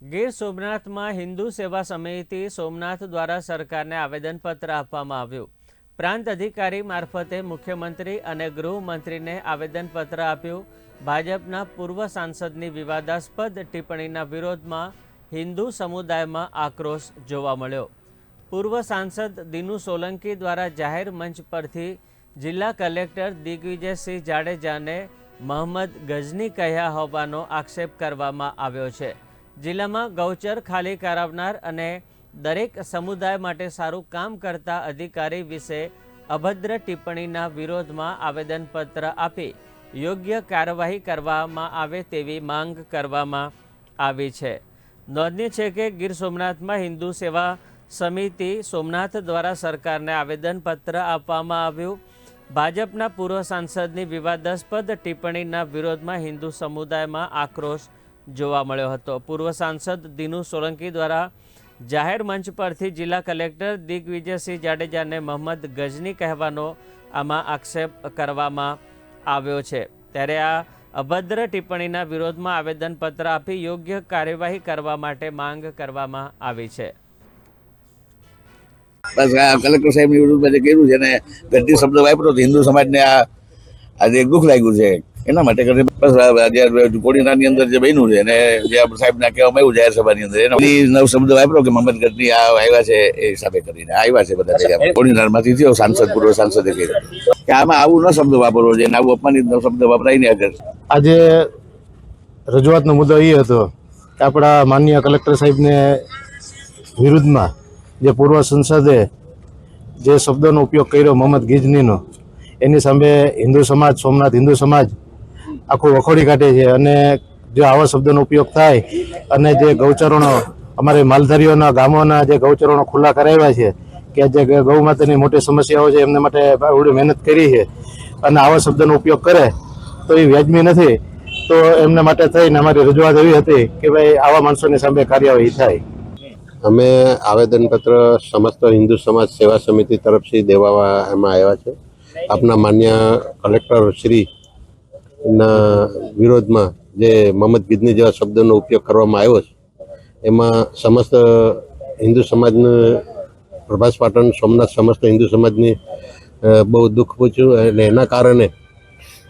ગીર સોમનાથમાં હિન્દુ સેવા સમિતિ સોમનાથ દ્વારા સરકારને આવેદનપત્ર આપવામાં આવ્યું. પ્રાંત અધિકારી મારફતે મુખ્યમંત્રી અને ગૃહમંત્રીને આવેદનપત્ર આપ્યું. ભાજપના પૂર્વ સાંસદની વિવાદાસ્પદ ટિપ્પણીના વિરોધમાં હિન્દુ સમુદાયમાં આક્રોશ જોવા મળ્યો. પૂર્વ સાંસદ દિનુ સોલંકી દ્વારા જાહેર મંચ પરથી જિલ્લા કલેક્ટર દિગ્વિજયસિંહ જાડેજાને મહંમદ ગઝની કહ્યા હોવાનો આક્ષેપ કરવામાં આવ્યો છે. જિલ્લામાં ગૌચર ખાલી કરાવનાર અને દરેક સમુદાય માટે સારું કામ કરતા અધિકારી વિશે અભદ્ર ટિપ્પણીના વિરોધમાં આવેદનપત્ર આપી યોગ્ય કાર્યવાહી કરવામાં આવે તેવી માંગ કરવામાં આવી છે. નોંધનીય છે કે ગીર સોમનાથમાં હિન્દુ સેવા સમિતિ સોમનાથ દ્વારા સરકારને આવેદનપત્ર આપવામાં આવ્યું. ભાજપના પૂર્વ સાંસદની વિવાદાસ્પદ ટિપ્પણીના વિરોધમાં હિન્દુ સમુદાયમાં આક્રોશ જોવા મળ્યો હતો. પૂર્વ સાંસદ દિનુ સોલંકી દ્વારા જાહેર મંચ પરથી જિલ્લા કલેક્ટર દિગ્વિજયસિંહ જાડેજાને મોહમ્મદ ગજની કહેવાનો આમાં આક્ષેપ કરવામાં આવ્યો છે. ત્યારે આ અભદ્ર ટિપ્પણીના વિરોધમાં આવેદનપત્ર આપી યોગ્ય કાર્યવાહી કરવા માટે માંગ કરવામાં આવી છે. બસ, આ કલેક્ટર સાહેબની વિરુદ્ધમાં જે કર્યું છે ને, ગઢી શબ્દ વાપરો હિન્દુ સમાજને આ આજે દુઃખ લાગ્યું છે. એના માટે કરીને બસ આ આજે અંદર જે બન્યું છે અને જે સાહેબના કહેવામાં આવ્યું જાહેર સભાની અંદર એનો નવ શબ્દ વાપરો કે મોહમ્મદ ગઢની આ આવ્યા છે એ હિસાબે કરીને. આવ્યા છે બધા કોડીનારમાંથી થયો સાંસદ પૂર્વ સાંસદે કહ્યું કે આમાં આવું ન શબ્દ વાપરવો જોઈએ આવું અપમાનિત શબ્દ વપરાય નહીં આગળ. આજે રજૂઆતનો મુદ્દો એ હતો કે આપણા માનનીય કલેક્ટર સાહેબને વિરુદ્ધમાં જે પૂર્વ સંસદે જે શબ્દોનો ઉપયોગ કર્યો મોહમ્મદ ગિજનીનો એની સામે હિન્દુ સમાજ સોમનાથ હિન્દુ સમાજ આખું વખોડી કાઢે છે અને જો આવા શબ્દોનો ઉપયોગ થાય અને જે ગૌચરણો અમારે માલધારીઓના ગામોના જે ગૌચરણો ખુલ્લા કરાવ્યા છે કે જે ગૌ માતાની મોટી સમસ્યાઓ છે એમને માટે આવડી મહેનત કરી છે અને આવા શબ્દનો ઉપયોગ કરે તો એ વ્યાજબી નથી. તો એમને માટે થઈને અમારી રજૂઆત એવી હતી કે ભાઈ આવા માણસોની સામે કાર્યવાહી થાય. અમે આવેદનપત્ર સમસ્ત હિન્દુ સમાજ સેવા સમિતિ તરફથી દેવામાં આવ્યા છે. આપના માન્ય કલેક્ટર શ્રી ના વિરોધમાં જે મોહમ્મદ ગીદની જેવા શબ્દોનો ઉપયોગ કરવામાં આવ્યો છે, એમાં સમસ્ત હિન્દુ સમાજને પ્રભાસ પાટણ, સોમનાથ સમસ્ત હિન્દુ સમાજની બહુ દુઃખ પૂછ્યું અને એના કારણે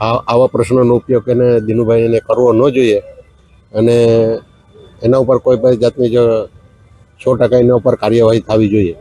આવા પ્રશ્નોનો ઉપયોગ એને દિનુભાઈને કરવો ન જોઈએ. અને એના ઉપર કોઈ પણ જાતની જો સો ટકા એના ઉપર કાર્યવાહી થવી જોઈએ.